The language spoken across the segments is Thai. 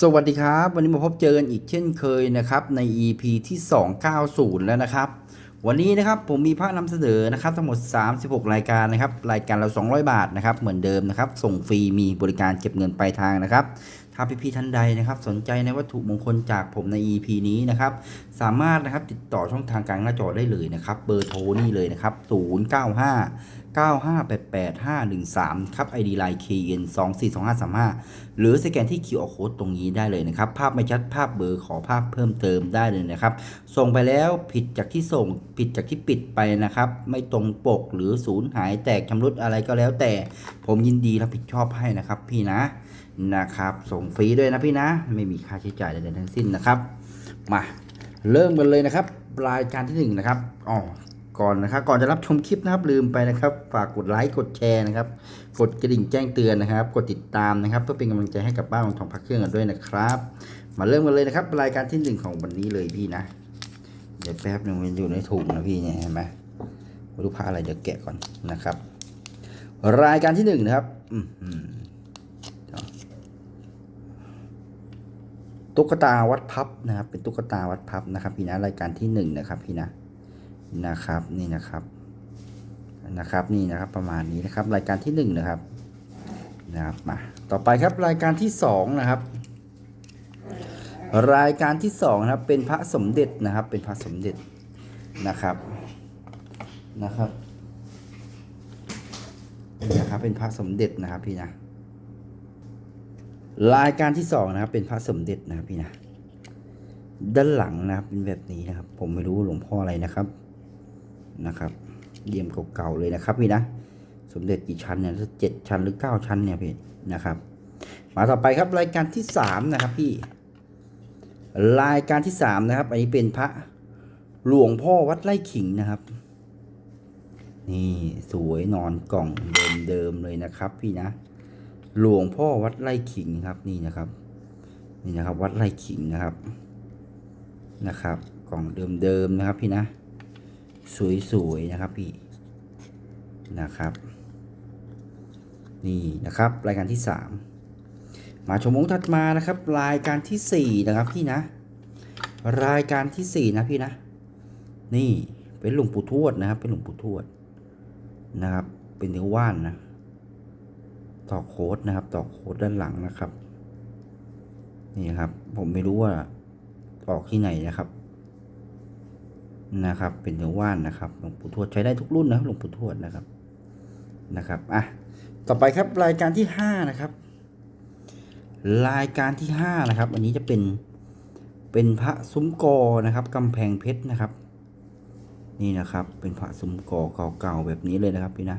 สวัสดีครับ วันนี้มาพบเจอกันอีกเช่นเคยนะครับใน EP ที่ 290 แล้วนะครับ วันนี้นะครับผมมีพระนำเสนอนะครับทั้งหมด 36 รายการนะครับรายการเรา 200 บาทนะครับเหมือนเดิมนะครับส่งฟรีมีบริการเก็บเงินปลายทางนะครับถ้าพี่ๆท่านใดนะครับสนใจในวัตถุมงคลจากผมใน EP นี้นะครับสามารถนะครับติดต่อช่องทางกลางหน้าจอได้เลยนะครับเบอร์โทรนี่เลยนะครับ095 9588513 ครับ ID Line KN 242535 หรือสแกนที่ QR Code ตรงนี้ได้เลยนะครับ ภาพไม่ชัดภาพเบอร์ขอภาพเพิ่มเติมได้เลยนะครับ ส่งไปแล้วผิดจากที่ส่งผิดจากที่ปิดไปนะครับ ไม่ตรงปกหรือสูญหายแตกชำรุดอะไรก็แล้วแต่ผมยินดีรับผิดชอบให้นะครับ พี่นะนะครับ ส่งฟรีด้วยนะพี่นะ ไม่มีค่าใช้จ่ายใดๆทั้งสิ้นนะครับ มาเริ่มกันเลยนะครับ รายการที่หนึ่งนะครับอ๋อ ก่อนนะครับ ก่อนจะรับชมคลิปนะครับลืมไปนะครับ ฝากกดไลค์กดแชร์นะครับ กดกระดิ่งแจ้งเตือนนะครับ กดติดตามนะครับ เพื่อเป็นกำลังใจให้กับบ้านของทองพักเครื่องกันด้วยนะครับ มาเริ่มกันเลยนะครับ รายการที่หนึ่งของวันนี้เลยพี่นะ เดี๋ยวแป๊บหนึ่งมันอยู่ในถุงนะพี่เนี่ยเห็นไหมไม่รู้ผ้าอะไรเดี๋ยวแกะก่อนนะครับ รายการที่หนึ่งนะครับอืตุ๊กตาวัดพับนะครับ เป็นตุ๊กตาวัดพับนะครับ พี่นะรายการที่หนึ่งนะครับ พี่นะ นะครับนี่นะครับนะครับนี่นะครับประมาณนี้นะครับรายการที่หนึ่งนะครับนะครับมาต่อไปครับรายการที่สองนะครับรายการที่สองนะครับเป็นพระสมเด็จนะครับเป็นพระสมเด็จนะครับนะครับนี่นะครับเป็นพระสมเด็จนะครับพี่นะรายการที่สองนะครับเป็นพระสมเด็จนะครับพี่นะด้านหลังนะครับเป็นแบบนี้นะครับ ผมไม่รู้หลวงพ่ออะไรนะครับ นะครับเยี่ยมเก่าๆเลยนะครับพี่นะ สมเด็จกี่ชั้นเนี่ยเจ็ดชั้นหรือเก้าชั้นเนี่ยพี่นะครับมาต่อไปครับรายการที่สามนะครับพี่ รายการที่สามนะครับ อันนี้เป็นพระหลวงพ่อวัดไร่ขิงนะครับ นี่สวยนอนกล่องเดิมๆเลยนะครับ พี่นะ หลวงพ่อวัดไร่ขิงครับนี่นะครับ นี่นะครับ วัดไร่ขิงนะครับนะครับ กล่องเดิมๆนะครับพี่นะ สวยๆนะครับพี่นะครับ นี่นะครับรายการที่สามมาชมองค์ถัดมานะครับ รายการที่สี่นะครับพี่นะ รายการที่สี่นะพี่นะ นี่เป็นหลวงปู่ทวดนะครับ เป็นหลวงปู่ทวดนะครับ เป็นเนื้อว่านนะต่อโค้ดนะครับ ต่อโค้ดด้านหลังนะครับ นี่ครับ ผมไม่รู้ว่าออกที่ไหนนะครับ นะครับ เป็นเนื้อว่านนะครับหลวงปู่ทวดใช้ได้ทุกรุ่นนะหลวงปู่ทวดนะครับนะครับอะต่อไปครับรายการที่ห้านะครับ รายการที่ห้านะครับ อันนี้จะเป็นเป็นพระซุ้มกอนะครับกำแพงเพชรนะครับ นี่นะครับ เป็นพระซุ้มกอเก่าๆแบบนี้เลยนะครับพี่นะ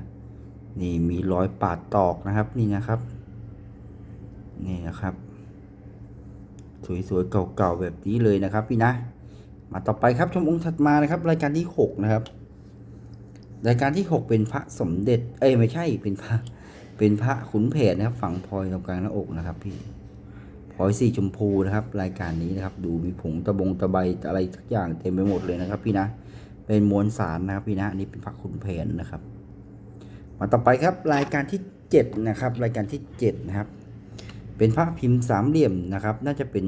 นี่มีรอยปาดตอกนะครับนี่นะครับนี่นะครับ สวยๆเก่าๆแบบนี้เลยนะครับพี่นะ มาต่อไปครับชมองค์ถัดมานะครับ รายการที่หกนะครับ รายการที่หกเป็นพระสมเด็จ เอ้ยไม่ใช่เป็นพระเป็นพระขุนแผนนะครับ ฝังพลอยตรงกลางหน้าอกนะครับ พี่พลอยสีชมพูนะครับ รายการนี้นะครับ ดูมีผงตะบงตะไบอะไรทุกอย่างเต็มไปหมดเลยนะครับ พี่นะ เป็นมวลสารนะครับพี่นะอันนี้เป็นพระขุนแผนนะครับ มาต่อไปครับรายการที่เจ็ดนะครับ รายการที่เจ็ดนะครับ เป็นพระพิมพ์สามเหลี่ยมนะครับ น่าจะเป็น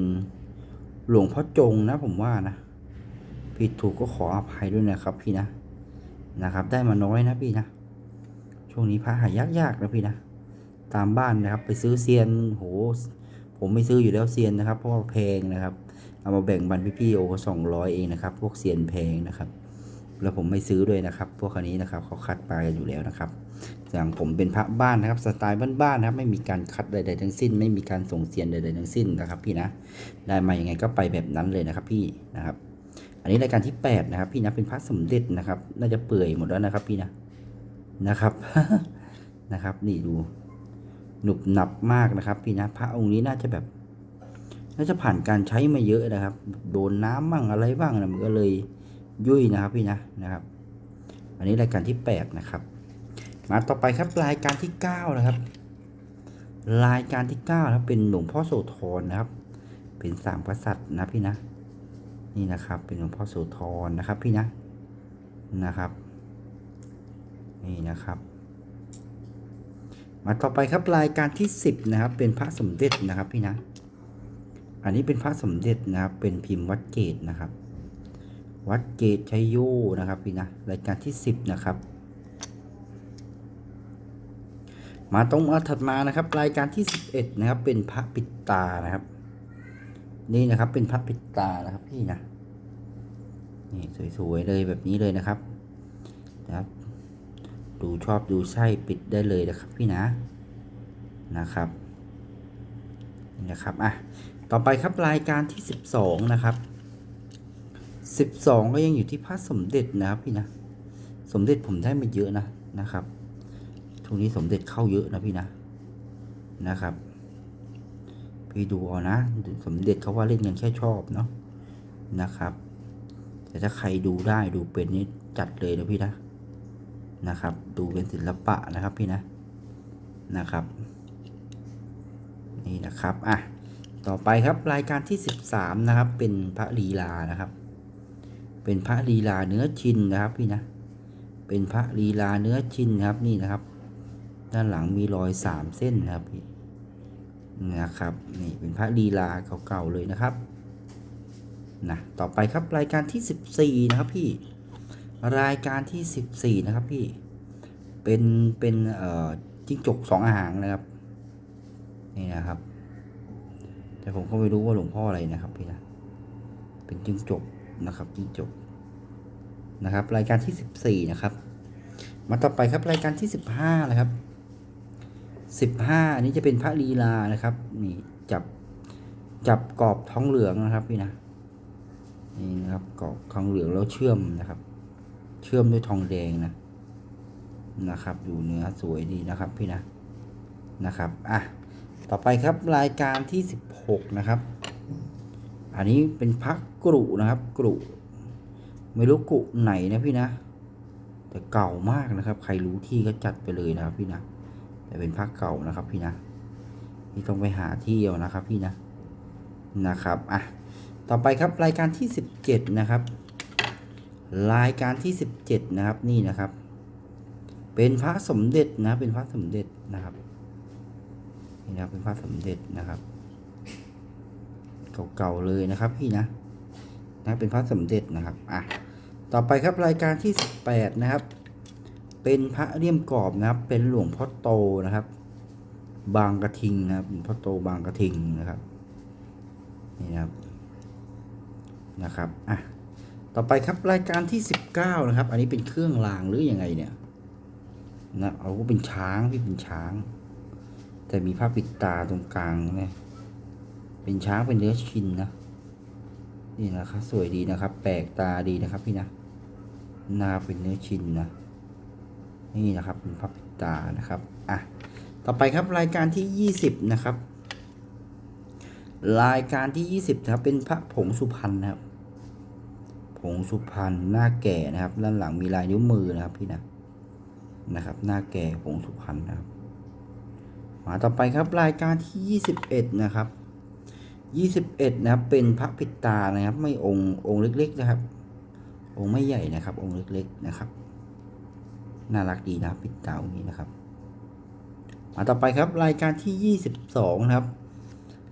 หลวงพ่อจงนะผมว่านะ ผิดถูกก็ขออภัยด้วยนะครับพี่นะนะครับ ได้มาน้อยนะพี่นะ ช่วงนี้พระหายากๆนะพี่นะ ตามบ้านนะครับ ไปซื้อเซียนโห ผมไม่ซื้ออยู่แล้วเซียนนะครับ เพราะว่าแพงนะครับ เอามาแบ่งบันพี่ๆโอ้สองร้อยเองนะครับ พวกเซียนแพงนะครับ แล้วผมไม่ซื้อด้วยนะครับ พวกคันนี้นะครับเขาคัดมาอยู่แล้วนะครับอย่างผมเป็นพระบ้านนะครับสไตล์บ้านๆนะครับ ไม่มีการคัดใดๆทั้งสิ้น ไม่มีการส่งเซียนใดๆทั้งสิ้นนะครับ พี่นะ ได้มาอย่างไงก็ไปแบบนั้นเลยนะครับ พี่นะครับ อันนี้รายการที่แปดนะครับ พี่นะเป็นพระสมเด็จนะครับ น่าจะเปื่อยหมดแล้วนะครับ พี่นะนะครับนะครับ นี่ดูหนุบหนับมากนะครับ พี่นะพระองค์นี้น่าจะแบบน่าจะผ่านการใช้มาเยอะนะครับ โดนน้ำบ้างอะไรบ้างนะมันก็เลยยุ่ยนะครับ พี่นะนะครับ อันนี้รายการที่แปดนะครับ มาต่อไปครับรายการที่เก้านะครับ รายการที่เก้านะครับเป็นหลวงพ่อโสธรนะครับ เป็นสามกษัตริย์นะพี่นะ นี่นะครับ เป็นหลวงพ่อโสธรนะครับ พี่นะนะครับ นี่นะครับ มาต่อไปครับรายการที่สิบนะครับ เป็นพระสมเด็จนะครับพี่นะ อันนี้เป็นพระสมเด็จนะครับ เป็นพิมพ์วัดเกตนะครับ วัดเกตชัยโยนะครับพี่นะรายการที่สิบนะครับ มาตรงมาถัดมานะครับ รายการที่สิบเอ็ดนะครับ เป็นพระปิดตานะครับ นี่นะครับ เป็นพระปิดตานะครับพี่นะนี่สวยๆเลยแบบนี้เลยนะครับนะครับ ดูชอบดูไส้ปิดได้เลยนะครับพี่นะนะครับนี่นะครับอะต่อไปครับรายการที่สิบสองนะครับสิบสองก็ยังอยู่ที่พระสมเด็จนะครับพี่นะ สมเด็จผมได้มาเยอะนะนะครับทุกนี้สมเด็จเข้าเยอะนะพี่นะนะครับ พี่ดูเอานะ สมเด็จเขาว่าเล่นกันแค่ชอบเนาะนะครับ แต่ถ้าใครดูได้ดูเป็นนี่จัดเลยนะพี่นะนะครับ ดูเป็นศิลปะนะครับพี่นะนะครับ นี่นะครับอะต่อไปครับรายการที่ 13 นะครับ เป็นพระลีลานะครับ เป็นพระลีลาเนื้อชินนะครับพี่นะ เป็นพระลีลาเนื้อชินนะครับนี่นะครับ ด้านหลังมีรอยสามเส้นนะครับพี่ นะครับนี่เป็นพระลีลาเก่าๆเลยนะครับนะต่อไปครับรายการที่ 14 นะครับพี่รายการที่ 14 นะครับพี่เป็นเป็นเอ่อจิ้งจกสองหางนะครับนี่นะครับ แต่ผมก็ไม่รู้ว่าหลวงพ่ออะไรนะครับพี่นะเป็นจิ้งจกนะครับจิ้งจกนะครับ รายการที่ 14 นะครับ มาต่อไปครับรายการที่ 15 นะครับ 15อันนี้จะเป็นพระลีลานะครับ นี่จับจับกรอบท้องเหลืองนะครับพี่นะนี่นะครับกรอบทองเหลืองแล้วเชื่อมนะครับ เชื่อมด้วยทองแดงนะนะครับ อยู่เนื้อสวยดีนะครับพี่นะนะครับอะต่อไปครับรายการที่16นะครับ อันนี้เป็นพักกรุนะครับกรุไม่รู้กรุไหนนะพี่นะ แต่เก่ามากนะครับ ใครรู้ที่ก็จัดไปเลยนะครับพี่นะ แต่เป็นพักเก่านะครับพี่นะนี่ต้องไปหาที่เอานะครับพี่นะนะครับอะต่อไปครับรายการที่ 17 นะครับ รายการที่ 17 นะครับนี่นะครับ เป็นพระสมเด็จนะเป็นพระสมเด็จนะครับนี่นะเป็นพระสมเด็จนะครับเก่าๆเลยนะครับพี่นะนะเป็นพระสมเด็จนะครับอะต่อไปครับรายการที่ 18 นะครับ เป็นพระเลี่ยมกรอบนะครับ เป็นหลวงพ่อโตนะครับ บางกระทิงนะครับหลวงพ่อโตบางกระทิงนะครับนี่นะครับนะครับอะต่อไปครับรายการที่ 19 นะครับ อันนี้เป็นเครื่องรางหรืออยังไงเนี่ยนะเอาก็เป็นช้างพี่เป็นช้าง แต่มีผ้าปิดตาตรงกลางเนี่ยเป็นช้างเป็นเนื้อชินนะนี่นะครับสวยดีนะครับ แปลกตาดีนะครับพี่นะนาเป็นเนื้อชินนะ นี่นะครับเป็นผ้าปิดตานะครับอะต่อไปครับรายการที่ 20 นะครับ รายการที่ 20นะครับเป็นพระผงสุพรรณนะครับผงสุพรรณหน้าแก่นะครับ ด้านหลังมีลายนิ้วมือนะครับพี่นะนะครับ หน้าแก่ผงสุพรรณนะครับมาต่อไปครับรายการที่ 21 นะครับ 21 นะครับ เป็นพระปิดตานะครับ ไม่องค์องค์เล็กๆนะครับ องค์ไม่ใหญ่นะครับ องค์เล็กๆนะครับ น่ารักดีนะปิดตาองนี้นะครับ มาต่อไปครับรายการที่ 22 นะครับ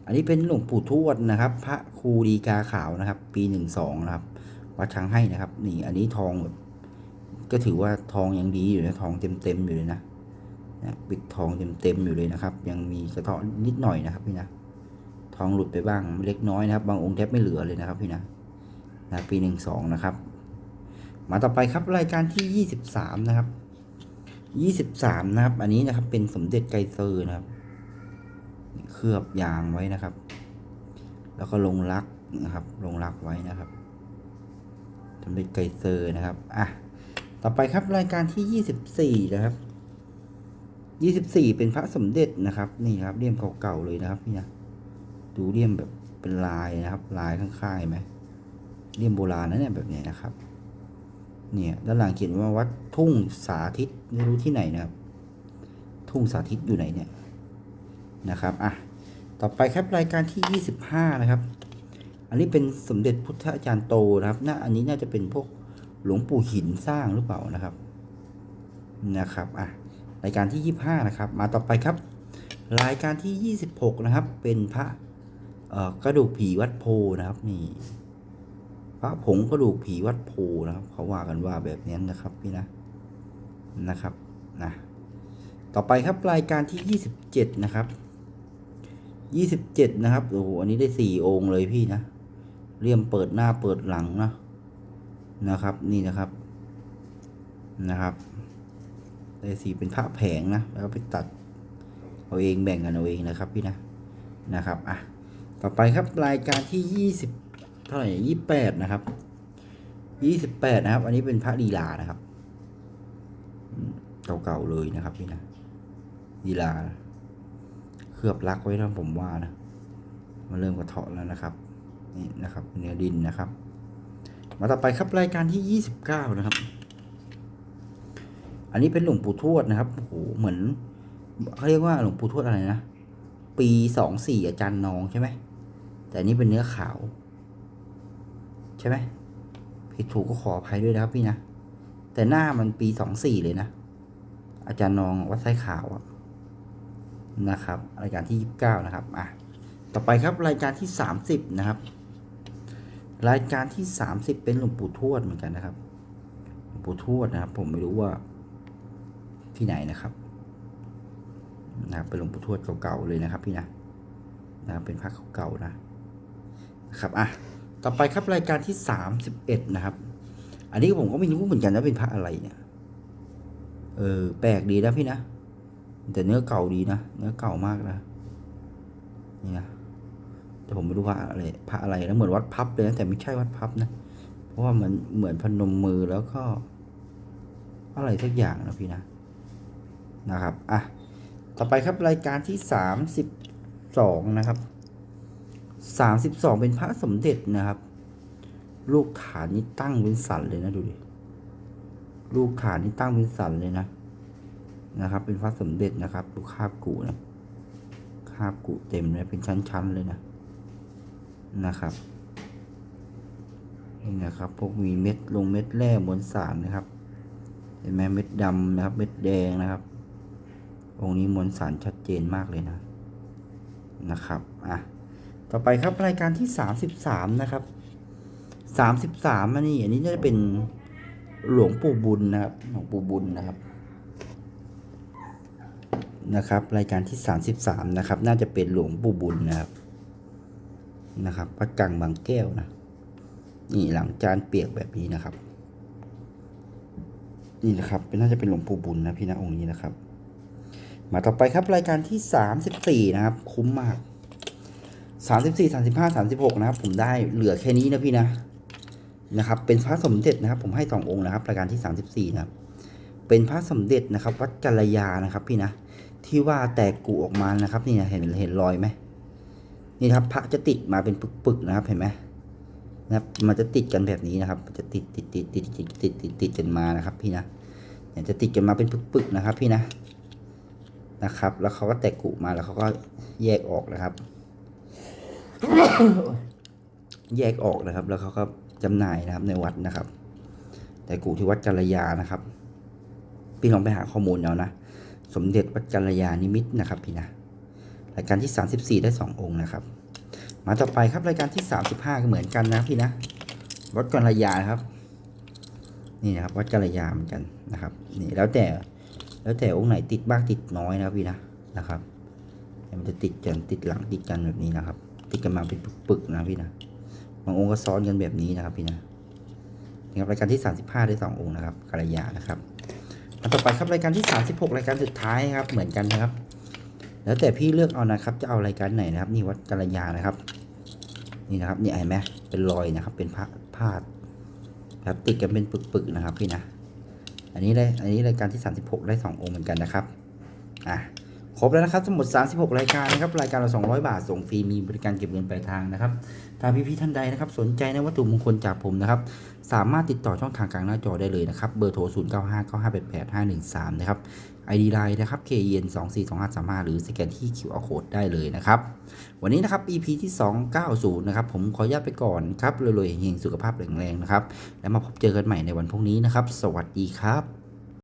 อันนี้เป็นหลวงปู่ทวดนะครับ พระครูดีกาขาวนะครับ ปีหนึ่งสองนะครับ วัดช้างให้นะครับ นี่อันนี้ทองแบบก็ถือว่าทองยังดีอยู่นะทองเต็มเต็มๆอยู่เลยนะนะปิดทองเต็มเต็มๆอยู่เลยนะครับ ยังมีกระเทาะนิดหน่อยนะครับพี่นะทองหลุดไปบ้างเล็กน้อยนะครับ บางองค์แทบไม่เหลือเลยนะครับพี่นะนะปีหนึ่งสองนะครับ มาต่อไปครับรายการที่ยี่สิบสามนะครับ ยี่สิบสามนะครับ อันนี้นะครับ เป็นสมเด็จไกเซอร์นะครับ เคลือบยางไว้นะครับ แล้วก็ลงลักนะครับ ลงลักไว้นะครับสำเร็จไกเซอร์นะครับอะต่อไปครับรายการที่ยี่สิบสี่นะครับยี่สิบสี่เป็นพระสมเด็จนะครับ นี่ครับเลี่ยมเก่าๆเลยนะครับพี่นะดูเลี่ยมแบบเป็นลายนะครับ ลายข้างๆไหมเลี่ยมโบราณนะเนี่ยแบบนี้นะครับ เนี่ยด้านหลังเขียนว่าวัดทุ่งสาธิตไม่รู้ที่ไหนนะครับ ทุ่งสาธิตอยู่ไหนเนี่ยนะครับอะต่อไปครับรายการที่ 25 นะครับ อันนี้เป็นสมเด็จพุทธอาจารย์โตนะครับน่าอันนี้น่าจะเป็นพวกหลวงปู่หินสร้างหรือเปล่านะครับนะครับอะรายการที่ 25 นะครับ มาต่อไปครับ รายการที่ 26 นะครับ เป็นพระกระดูกผีวัดโพนะครับนี่ พระผงกระดูกผีวัดโพนะครับ เขาว่ากันว่าแบบนี้นะครับพี่นะนะครับนะต่อไปครับรายการที่ยี่สิบเจ็ดนะครับยี่สิบเจ็ดนะครับโอ้โหอันนี้ได้สี่องค์เลยพี่นะเลี่ยมเปิดหน้าเปิดหลังนะนะครับ นี่นะครับนะครับได้สี่เป็นพระแผงนะแล้วไปตัดเอาเองแบ่งกันเอาเองนะครับพี่นะนะครับอะต่อไปครับรายการที่ยี่สิบ เท่าไหร่ยี่แปดนะครับยี่สิบแปดนะครับ อันนี้เป็นพระลีลานะครับเก่าๆเลยนะครับพี่นะลีลาเคลือบลักไว้นะผมว่านะมันเริ่มกระเทาะแล้วนะครับ นี่นะครับ เนื้อดินนะครับ มาต่อไปครับรายการที่ยี่สิบเก้านะครับ อันนี้เป็นหลวงปู่ทวดนะครับโอ้โหเหมือนเขาเรียกว่าหลวงปู่ทวดอะไรนะปีสองสี่อาจารย์นองใช่ไหมแต่นี้เป็นเนื้อขาว ช่ไหมผิดถูกก็ขออภัยด้วยนะครับพี่นะ แต่หน้ามันปีสองสี่เลยนะ อาจารย์นองวัดไซขาวนะครับ รายการที่ยี่สิบเก้านะครับอะต่อไปครับรายการที่สามสิบนะครับ รายการที่สามสิบเป็นหลวงปู่ทวดเหมือนกันนะครับหลวงปู่ทวดนะครับ ผมไม่รู้ว่าที่ไหนนะครับนะครับเป็นหลวงปู่ทวดเก่าๆเลยนะครับ พี่นะนะครับเป็นพระเก่าๆนะครับอะ ต่อไปครับรายการที่สามสิบเอ็ดนะครับ อันนี้ผมก็ไม่รู้เหมือนกันว่าเป็นพระอะไรเนี่ย เออ แปลกดีนะพี่นะ แต่เนื้อเก่าดีนะ เนื้อเก่ามากนะ นี่นะ แต่ผมไม่รู้ว่าอะไร พระอะไรนะเหมือนวัดพับเลยนะแต่ไม่ใช่วัดพับนะ เพราะว่าเหมันเหมือนพนมมือแล้วก็ อะไรสักอย่างนะพี่นะ นะครับ อะ ต่อไปครับรายการที่สามสิบสองนะครับ สามสิบสองเป็นพระสมเด็จนะครับ ลูกฐานนี่ตั้งเป็นสันเลยนะดูดิลูกฐานนี่ตั้งเป็นสันเลยนะนะครับ เป็นพระสมเด็จนะครับดูคาบกุนะคาบกุเต็มเลยเป็นชั้นๆเลยนะนะครับนี่นะครับพวกมีเม็ดลงเม็ดแร่มวลสารนะครับเห็นไหมเม็ดดำนะครับ เม็ดแดงนะครับ องค์นี้มวลสารชัดเจนมากเลยนะนะครับอะ ต่อไปครับรายการที่สามสิบสามนะครับสามสิบสามอันนี้อันนี้น่าจะเป็นหลวงปู่บุญนะครับ หลวงปู่บุญนะครับ นะครับ รายการที่สามสิบสามนะครับ น่าจะเป็นหลวงปู่บุญนะครับ นะครับพระกังบางแก้วนะ นี่หลังจานเปียกแบบนี้นะครับ นี่นะครับน่าจะเป็นหลวงปู่บุญนะพี่นะองค์นี้นะครับ มาต่อไปครับรายการที่สามสิบสี่นะครับ คุ้มมาก สามสิบสี่สามสิบห้าสามสิบหกนะครับ ผมได้เหลือแค่นี้นะพี่นะนะครับ เป็นพระสมเด็จนะครับ ผมให้สององค์นะครับรายการที่สามสิบสี่นะครับ เป็นพระสมเด็จนะครับ วัดกัลยานะครับ พี่นะที่ว่าแตกกุออกมานะครับ นี่นะเห็นเห็นรอยไหมนี่ครับ พระจะติดมาเป็นปึกๆนะครับ เห็นไหมนะครับ มันจะติดกันแบบนี้นะครับจะติดติดติดติดติดติดติดติดกันมานะครับ พี่นะเนี่ยจะติดกันมาเป็นปึกๆนะครับ พี่นะนะครับ แล้วเขาก็แตกกุมาแล้วเขาก็แยกออกนะครับ แยกออกนะครับ แล้วเขาก็จำหน่ายนะครับในวัดนะครับ แต่กูที่วัดกัลยานะครับ พี่ลองไปหาข้อมูลเอานะ สมเด็จวัดกัลยานิมิตนะครับ พี่นะรายการที่ 34 ได้ 2 องค์นะครับ มาต่อไปครับรายการที่ 35 ก็เหมือนกันนะพี่นะวัดกัลยานะครับ นี่นะครับวัดกัลยาเหมือนกันนะครับ นี่แล้วแต่แล้วแต่องค์ไหนติดบ้างติดน้อยนะพี่นะนะครับมันจะติดกันติดหลังติดกันแบบนี้นะครับ ติดกันมาเป็นปึกๆนะพี่นะบางองค์ก็ซ้อนกันแบบนี้นะครับพี่นะนี่ครับรายการที่ 35 ได้ 2 องค์นะครับกัลยานะครับมาต่อไปครับรายการที่ 36 รายการสุดท้ายครับ เหมือนกันนะครับ แล้วแต่พี่เลือกเอานะครับ จะเอารายการไหนนะครับ นี่วัดกัลยานะครับ นี่นะครับนี่เห็นไหมเป็นรอยนะครับ เป็นผ้าพาดครับติดกันเป็นปึกๆนะครับพี่นะ อันนี้ได้ อันนี้รายการที่ 36 ได้ 2 องค์เหมือนกันนะครับ อะ ครบแล้วนะครับทั้งหมด 36 รายการนะครับรายการละ200 บาทส่งฟรีมีบริการเก็บเงินปลายทางนะครับถ้าพี่ๆท่านใดนะครับสนใจในวัตถุมงคลจากผมนะครับสามารถติดต่อช่องทางกลางหน้าจอได้เลยนะครับเบอร์โทร 0 9 5 9 5 8 8 5 1 3 นะครับ ID Line นะครับ KEN 2 4 2 5 3 5หรือสแกนที่ QR Code ได้เลยนะครับ วันนี้นะครับ EP ที่ 290 นะครับ ผมขออนุญาตไปก่อนครับรวยๆเฮงๆสุขภาพแข็งแรงนะครับ แล้วมาพบเจอกันใหม่ในวันพรุ่งนี้นะครับ สวัสดีครับ